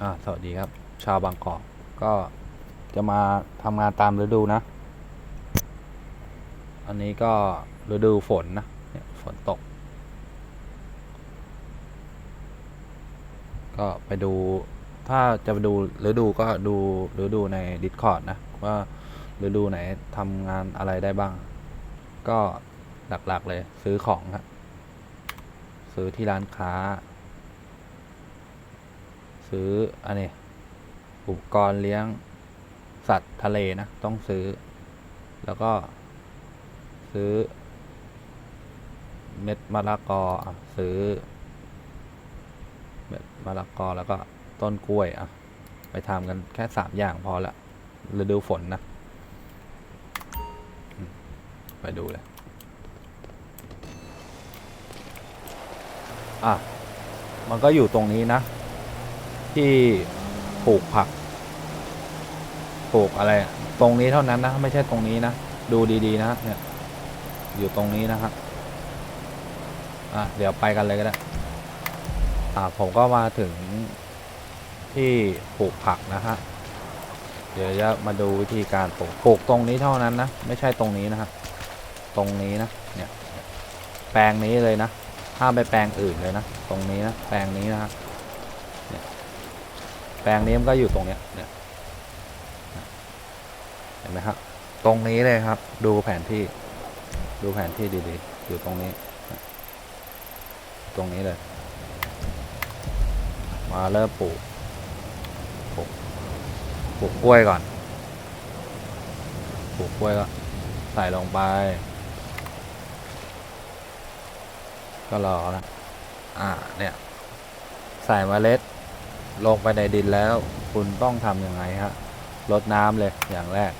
อ่าสวัสดีครับ ชาวบางกอกก็จะมาทำงานตามฤดูนะ อันนี้ก็ฤดูฝนนะเนี่ยฝนตก ก็ไปดูถ้าจะไปดูฤดูก็ดูฤดูใน Discord นะ ว่าฤดูไหนทำงานอะไรได้บ้าง ก็หลักๆเลยซื้อของครับซื้อที่ร้านค้า ซื้ออันนี้อุปกรณ์เลี้ยงสัตว์ทะเลนะ ต้องซื้อ แล้วก็ซื้อ เม็ดมะละกอซื้อ เม็ดมะละกอแล้วก็ต้นกล้วยอะ ไปทำกันแค่สามอย่างพอละฤดูฝนนะ ไปดูเลย อะ มันก็อยู่ตรงนี้นะ ที่ปลูกผักปลูกอะไร ตรงนี้เท่านั้นนะ ไม่ใช่ตรงนี้นะ ดูดีๆนะเนี่ย อยู่ตรงนี้นะครับอะเดี๋ยวไปกันเลยก็ได้อ่าผมก็มาถึงที่ปลูกผักนะฮะ เดี๋ยวจะมาดูวิธีการปลูกปลูกตรงนี้เท่านั้นนะ ไม่ใช่ตรงนี้นะฮะ ตรงนี้นะ เนี่ย แปลงนี้เลยนะห้ามไปแปลงอื่นเลยนะ ตรงนี้นะ แปลงนี้นะฮะเนี่ย แปลงนี้มันก็อยู่ตรงเนี้ยเนี่ยเห็นไหมครับ ตรงนี้เลยครับ ดูแผนที่ ดูแผนที่ดีๆ อยู่ตรงนี้ ตรงนี้เลย มาเริ่มปลูกปลูกปลูกกล้วยก่อน ปลูกกล้วยก็ใส่ลงไป ก็รอนะอ่า เนี่ย ใส่เมล็ด ลงไปในดินแล้ว คุณต้องทำยังไงฮะรดน้ำเลยอย่างแรก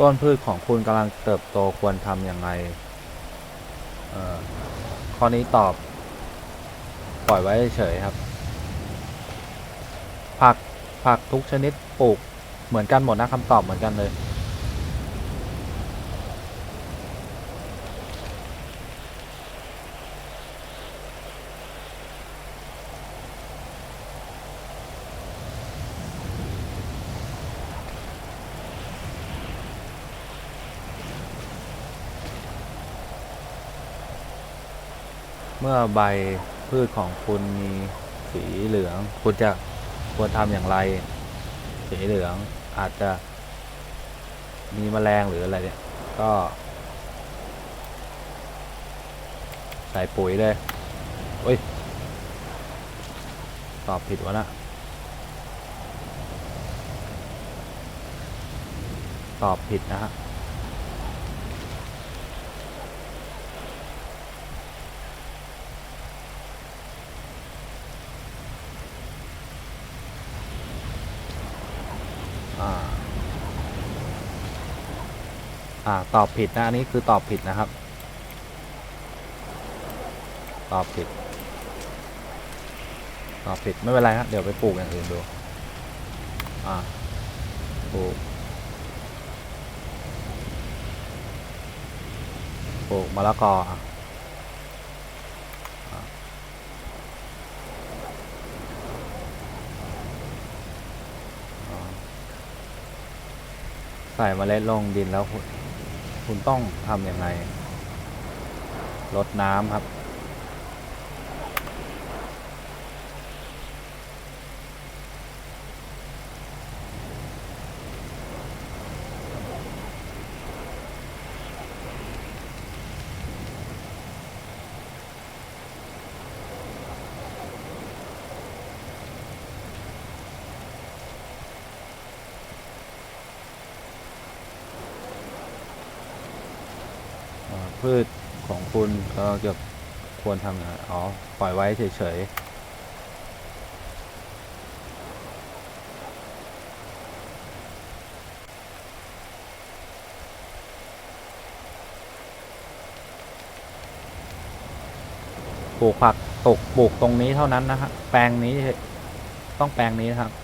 ต้นพืชของคุณกำลังเติบโตควรทำอย่างไรข้อนี้ตอบ ปล่อยไว้เฉยครับ ผักผักทุกชนิดปลูกเหมือนกันหมดนะคำตอบเหมือนกันเลย เมื่อใบพืชของคุณมีสีเหลือง คุณจะควรทำอย่างไร สีเหลืองอาจจะมีแมลงหรืออะไรเนี่ย ก็ ใส่ปุ๋ยเลยเฮ้ย ตอบผิดวะนะตอบผิดนะฮะ ตอบผิดนะอันนี้คือตอบผิดนะครับ ตอบผิด ตอบผิดไม่เป็นไรครับเดี๋ยวไปปลูกอย่างอื่นดู อ่าปลูกปลูกมะละกออะอะอ๋อใส่เมล็ดลงดินแล้ว คุณต้องทำยังไง ลดน้ำครับ คุณก็เราจะควรทำอ๋อ ปล่อยไว้เฉยๆปลูกผักตกปลูกตรงนี้เท่านั้นนะฮะแปลงนี้ต้องแปลงนี้นะครับ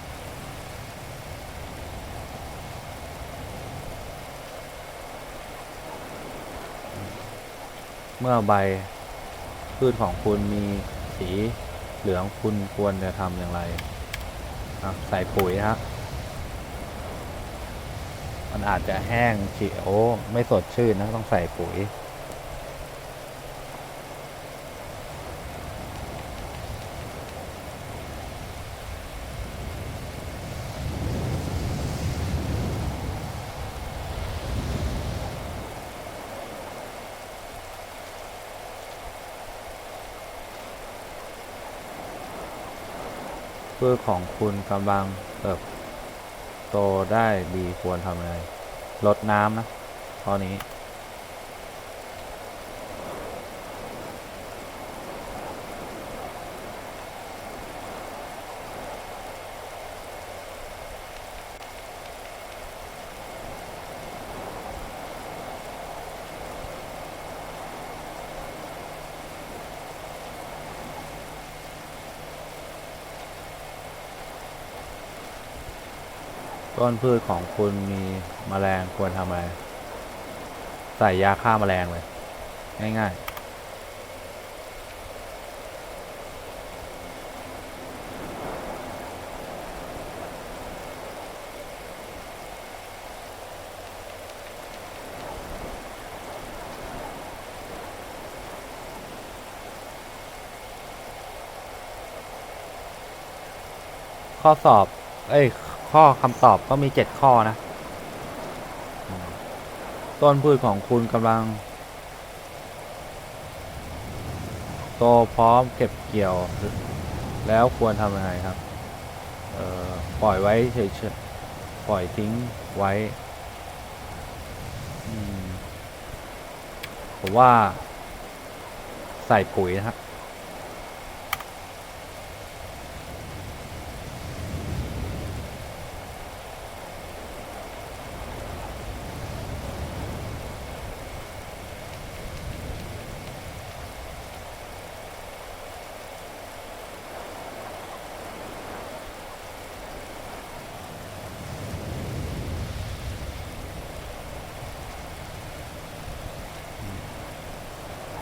เมื่อใบพืชของคุณมีสีเหลืองคุณควรจะทำอย่างไรอะใส่ปุ๋ยฮะมันอาจจะแห้งเฉียวไม่สดชื่นนะ ต้องใส่ปุ๋ย พืชของคุณกำลังเติบโตได้ดีควรทำอะไรลดน้ำนะตอนนี้ ต้นพืชของคุณมีแมลงควรทำอะไร ใส่ยาฆ่าแมลงเลย ง่าย ๆข้อสอบ เอ้ย ข้อคำตอบก็มีเจ็ดข้อนะ ต้นพืชของคุณกำลัง โตพร้อมเก็บเกี่ยว แล้วควรทำยังไงครับปล่อยไว้เฉยๆปล่อยทิ้งไว้ ผมว่าใส่ปุ๋ยนะฮะ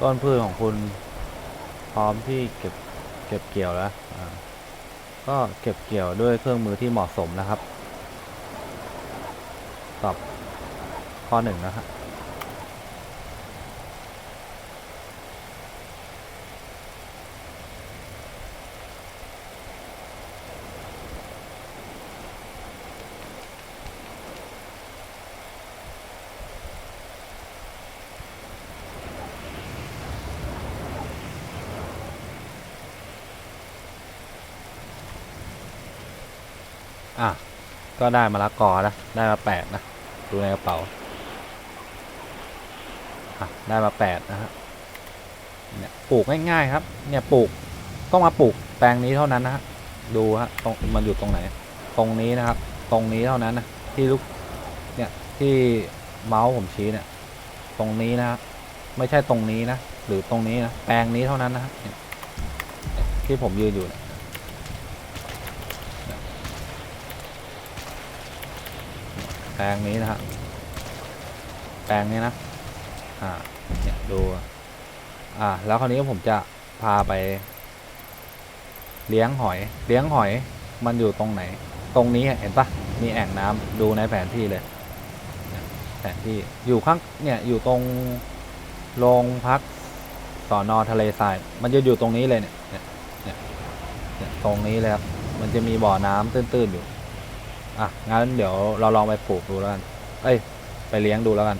ต้นพืชของคุณพร้อมที่เก็บเก็บเกี่ยวแล้วก็เก็บเกี่ยวด้วยเครื่องมือที่เหมาะสมนะครับ ตอบข้อหนึ่งนะครับ อะ ก็ได้มาละกอนะ ได้มาแปดนะ ดูในกระเป๋า อะ ได้มาแปดนะฮะ เนี่ยปลูกง่ายๆครับ เนี่ยปลูกต้องมาปลูกแปลงนี้เท่านั้นนะฮะ ดูฮะ ตรงมันอยู่ตรงไหน ตรงนี้นะครับ ตรงนี้เท่านั้นนะ ที่ลูก เนี่ย ที่เมาส์ผมชี้เนี่ย ตรงนี้นะครับไม่ใช่ตรงนี้นะ หรือตรงนี้นะ แปลงนี้เท่านั้นนะฮะที่ผมยืนอยู่เนี่ย แปลงนี้นะฮะแปลงนี้นะอ่าเนี่ยดูอ่าแล้วคราวนี้ผมจะพาไป เลี้ยงหอย เลี้ยงหอยมันอยู่ตรงไหน ตรงนี้เห็นปะมีแอ่งน้ำดูในแผนที่เลย แผนที่อยู่ข้างเนี่ยอยู่ตรงโรงพักสอนอทะเลทราย มันจะอยู่ตรงนี้เลยเนี่ยเนี่ยเนี่ยเนี่ยตรงนี้เลยครับมันจะมีบ่อน้ำตื้นๆอยู่ อะ งั้นเดี๋ยวเราลองไปปลูกดูแล้วกัน เอ้ย ไปเลี้ยงดูแล้วกัน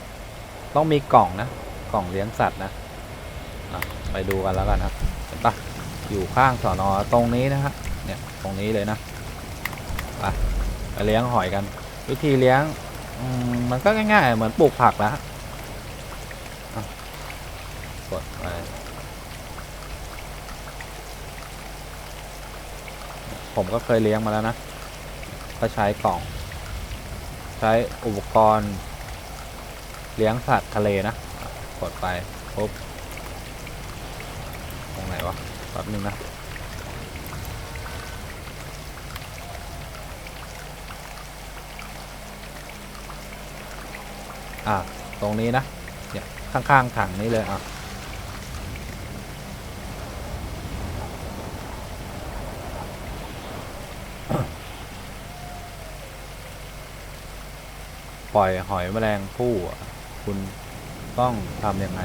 ต้องมีกล่องนะ กล่องเลี้ยงสัตว์นะ อะ ไปดูกันแล้วกันครับเห็นปะอยู่ข้างสอนอตรงนี้นะฮะ เนี่ย ตรงนี้เลยนะ ไปไปเลี้ยงหอยกัน วิธีเลี้ยงมมันก็ง่ายๆ เหมือนปลูกผักแล้วอะกดไปผมก็เคยเลี้ยงมาแล้วนะ ก็ใช้กล่อง ใช้อุปกรณ์ เลี้ยงสัตว์ทะเลนะ กดไปปุ๊บตรงไหนวะป๊บนึงนะอะตรงนี้นะเนี่ยข้างๆถังนี้เลยอะ ปล่อยหอยแมลงภู่คุณต้องทำยังไง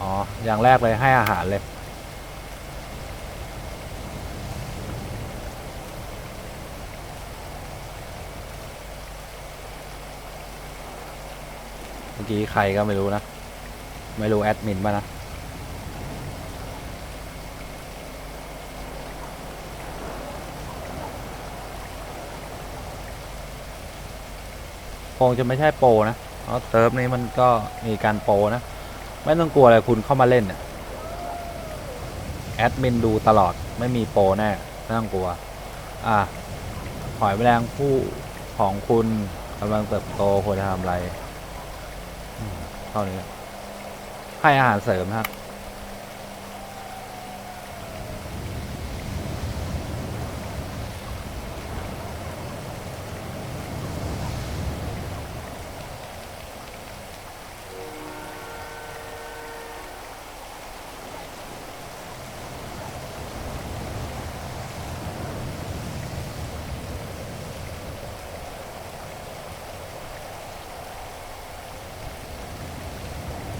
อ๋อ อย่างแรกเลยให้อาหารเลยเมื่อกี้ใครก็ไม่รู้นะ ไม่รู้แอดมินป่ะนะ งจะไม่ใช่โปรนะเพราะเซิร์ฟนี้มันก็มีการโปรนะ ไม่ต้องกลัวอะไรคุณเข้ามาเล่นเนี่ยแอดมินดูตลอดไม่มีโปรแน่ไม่ต้องกลัว อะหอยแมลงผู้ของคุณกำลังเติบโตควรจะทำอะไรเท่านี้ให้อาหารเสริมนะครับ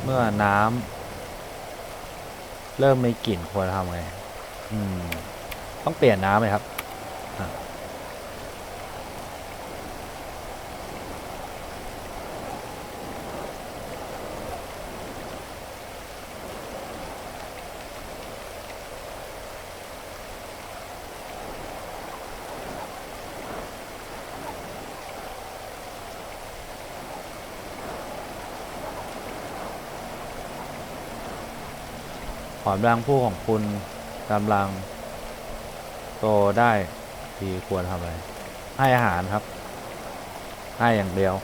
เมื่อน้ำเริ่มไม่กลิ่นควรทำไง อืม ต้องเปลี่ยนน้ำไหมครับ ขอยแมลงผู้ของคุณกำลัง โตได้ดีควรทำอะไร ให้อาหารครับ ให้อย่างเดียว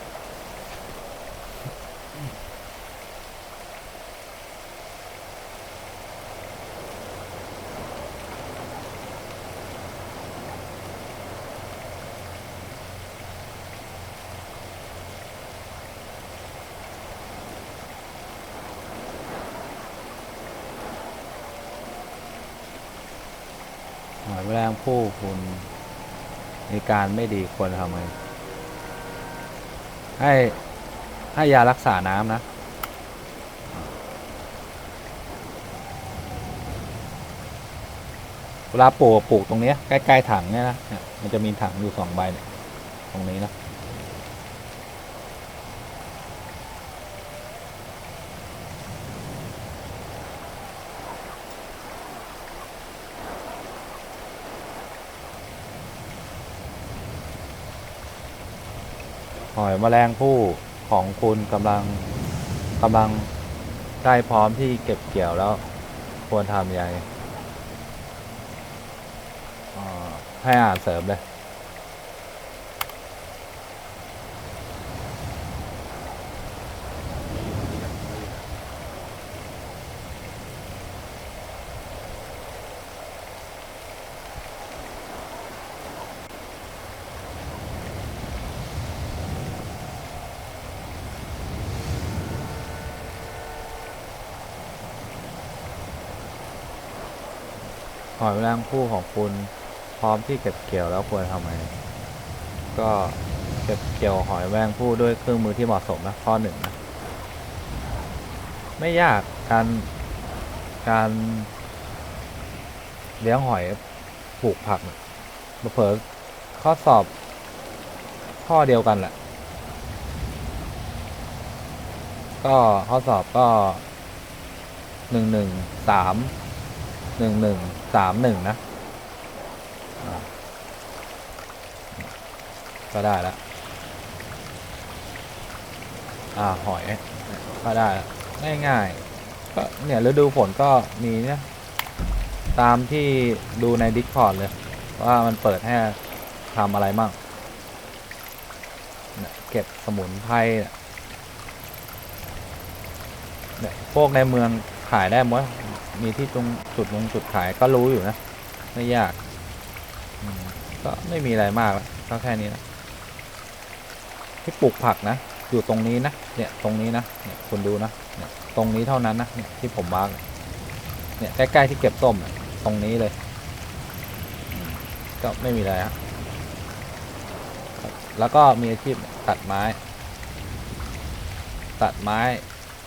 แมลงผู้คุณมีการไม่ดีควรทำไงให้ให้ยารักษาน้ำนะ เวลาปลูกปลูกตรงนี้ใกล้ ๆ ถังเนี่ยนะ มันจะมีถังอยู่สองใบเนี่ยตรงนี้นะ หอยแมลงผู้ของคุณกำลังกำลังใกล้พร้อมที่เก็บเกี่ยวแล้ว ควรทำยังไงให้อาหารเสริมเลย หอยแมลงภู่ของคุณพร้อมที่เก็บเกี่ยวแล้วควรทำไงก็เก็บเกี่ยวหอยแมลงภู่ด้วยเครื่องมือที่เหมาะสมนะข้อหนึ่งนะไม่ยากการการเลี้ยงหอยปลูกผักเนี่ยเผลอข้อสอบข้อเดียวกันแหละ ก็ข้อสอบก็หนึ่งหนึ่งสาม หนึ่งหนึ่งสามหนึ่งนะ ก็ได้แล้วอ่าหอย ก็ได้แล้วง่ายๆก็เนี่ยฤดูฝนก็มีเนี่ยตามที่ดูใน Discord เลย ว่ามันเปิดให้ทำอะไรมั่งเก็บสมุนไพรเนี่ยเนี่ยพวกในเมืองขายได้หมด มีที่ตรงจุดลงจุดขายก็รู้อยู่นะ ไม่ยากก็ไม่มีอะไรมากแล้วก็แค่นี้นะที่ปลูกผักนะ อยู่ตรงนี้นะ เนี่ยตรงนี้นะ เนี่ยคุณดูนะเนี่ยตรงนี้เท่านั้นนะเนี่ยที่ผมมาร์กเนี่ยใกล้ๆที่เก็บส้มตรงนี้เลย ก็ไม่มีอะไรฮะแล้วก็มีอาชีพตัดไม้ ตัดไม้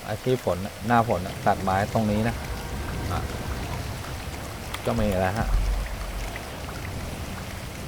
อาชีพฝนหน้าฝนตัดไม้ตรงนี้นะ ก็มีแล้วฮะ